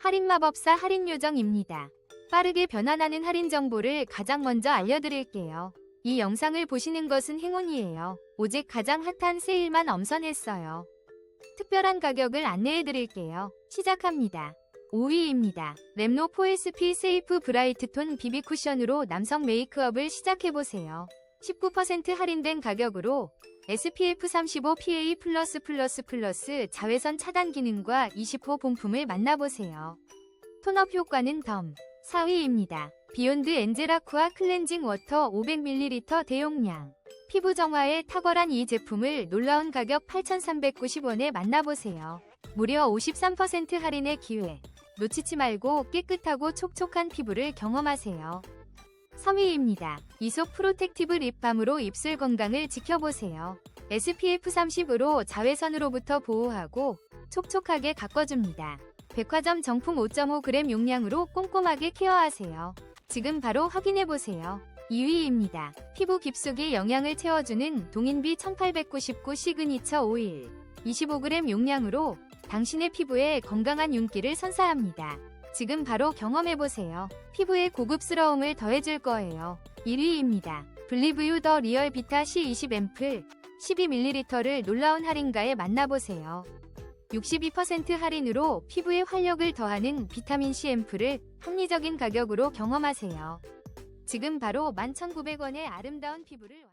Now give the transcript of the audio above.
할인 마법사 할인 요정입니다. 빠르게 변환하는 할인 정보를 가장 먼저 알려드릴게요. 이 영상을 보시는 것은 행운이에요. 오직 가장 핫한 세일만 엄선했어요. 특별한 가격을 안내해드릴게요. 시작합니다. 5위입니다. 렘노 4SP 세이프 브라이트 톤 비비 쿠션으로 남성 메이크업을 시작해보세요. 19% 할인된 가격으로 SPF 35 PA++++ 자외선 차단 기능과 20호 본품을 만나보세요. 톤업 효과는 덤. 4위입니다. 비욘드 엔젤아쿠아 클렌징 워터 500ml 대용량. 피부 정화에 탁월한 이 제품을 놀라운 가격 8,390원에 만나보세요. 무려 53% 할인의 기회. 놓치지 말고 깨끗하고 촉촉한 피부를 경험하세요. 3위입니다. 이솝 프로텍티브 립밤으로 입술 건강을 지켜보세요. SPF 30으로 자외선으로부터 보호하고 촉촉하게 가꿔줍니다. 백화점 정품 5.5g 용량으로 꼼꼼하게 케어하세요. 지금 바로 확인해보세요. 2위입니다. 피부 깊숙이 영양을 채워주는 동인비 1899 시그니처 오일. 25g 용량으로 당신의 피부에 건강한 윤기를 선사합니다. 지금 바로 경험해보세요. 피부에 고급스러움을 더해줄 거예요. 1위입니다. 블리브유 더 리얼 비타 C20 앰플 12ml를 놀라운 할인가에 만나보세요. 62% 할인으로 피부에 활력을 더하는 비타민C 앰플을 합리적인 가격으로 경험하세요. 지금 바로 11,900원의 아름다운 피부를 완-